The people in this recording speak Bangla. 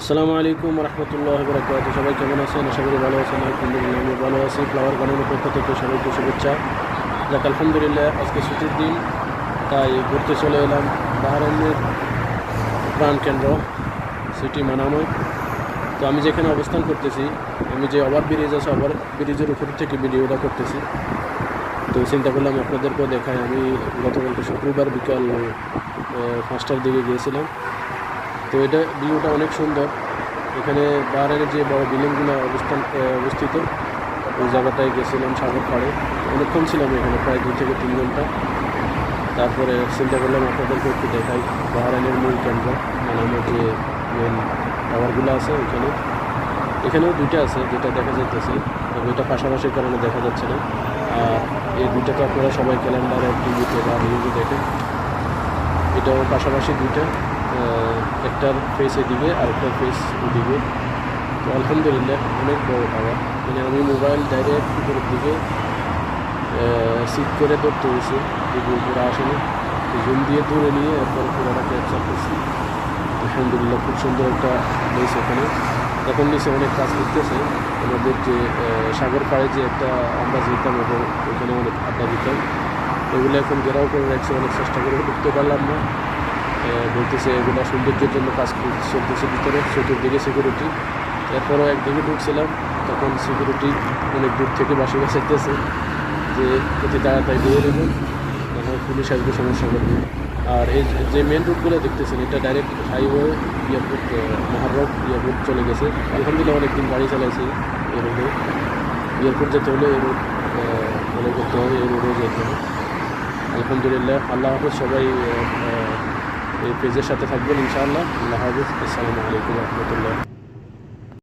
আসসালামু আলাইকুম রহমতুল্লাহ বরকাত সবাই কেমন আছেন? আশা করি ভালো আছেন, আলহামদুলিল্লাহ আমি ভালো আছি। ফ্লাওয়ার গার্ডেনের পক্ষ থেকে সবাইকে শুভেচ্ছা। যাক, আলহামদুলিল্লাহ, আজকে ছুটির দিন, তাই ঘুরতে চলে এলাম বাহারানের প্রাণ কেন্দ্র, সিটি মানাময়। তো আমি যেখানে অবস্থান করতেছি, আমি যে ওভার ব্রিজ আছে, ওভার ব্রিজের উপর থেকে ভিডিওটা করতেছি। তো চিন্তা করলাম আপনাদেরকেও দেখাই। আমি গতকালকে শুক্রবার বিকাল পাঁচটার দিকে গিয়েছিলাম। তো এটা ভিউটা অনেক সুন্দর। এখানে বাহারের যে বড় বিল্ডিংগুলো অবস্থান অবস্থিত, ওই জায়গাটায় গেছিলাম সাগর পাড়ে অনেকক্ষণ ছিলাম এখানে, প্রায় দুই থেকে তিন ঘণ্টা। তারপরে চিন্তা করলাম আপনাদেরকে একটু দেখাই। বাহারানের মূল কেন্দ্র মানামের যে মেন টাওয়ারগুলো আছে ওইখানে। এখানেও দুইটা আছে, যেটা দেখা যাইতেছে এটা পাশাপাশির কারণে দেখা যাচ্ছে না। আর এই দুইটা তো আপনারা সবাই ক্যালেন্ডারে টিভিতে বা নিউজে দেখেন। এটাও পাশাপাশি দুইটা। আহ, একটার ফেস এদিকে আর একটার ফেস ওদিকে তো আলহামদুলিল্লাহ অনেক বড় টাওয়ার মানে আমি মোবাইল ডাইরেক্ট উপরের দিকে সিট করে ধরতে হয়েছে যদি উপরে আসেনি। তো জুম দিয়ে দূরে নিয়ে এরপর পুরোটা ক্যাপচার করছি। আলহামদুলিল্লাহ খুব সুন্দর একটা প্লেস এখানে। এখন নিচে অনেক কাজ করতেছে। আমাদের যে সাগর পাড়ে যে একটা আমরা যেতাম এবং ওখানে অনেক আড্ডা দিতাম। এগুলো এখন ঘেরাও করে রাখছে অনেক চেষ্টা করে ঢুকতে পারলাম না। বলতেছে এগুলো সৌন্দর্যের জন্য কাজ চলতেছে ভিতরে চতুর্দিকে সিকিউরিটি এরপরও একদিকে ঢুকছিলাম, তখন সিকিউরিটি অনেক দূর থেকে বাসি বাসাইতেছে, যে অতি তাড়াতাড়ি দিয়ে দেবেন তারপর পুলিশ আসবে, সমস্যা করবে আর এই যে- মেন রুটগুলো দেখতেছেন, এটা ডাইরেক্ট হাইওয়ে এয়ারপোর্ট মহারব এয়ারপোর্ট চলে গেছে। এখান আলহামদুলিল্লাহ অনেকদিন গাড়ি চালাইছি এই রোডে এয়ারপোর্ট যেতে হলে এই রোড ফলো করতে হবে, এই রোডেও যেতে হবে। আলহামদুলিল্লাহ, আল্লাহ হাফেজ, সবাই এই পেজের সাথে থাকবেন ইনশাআল্লাহ আল্লাহ হাফিজ আসসালামু আলাইকুম রহমতুল্লাহ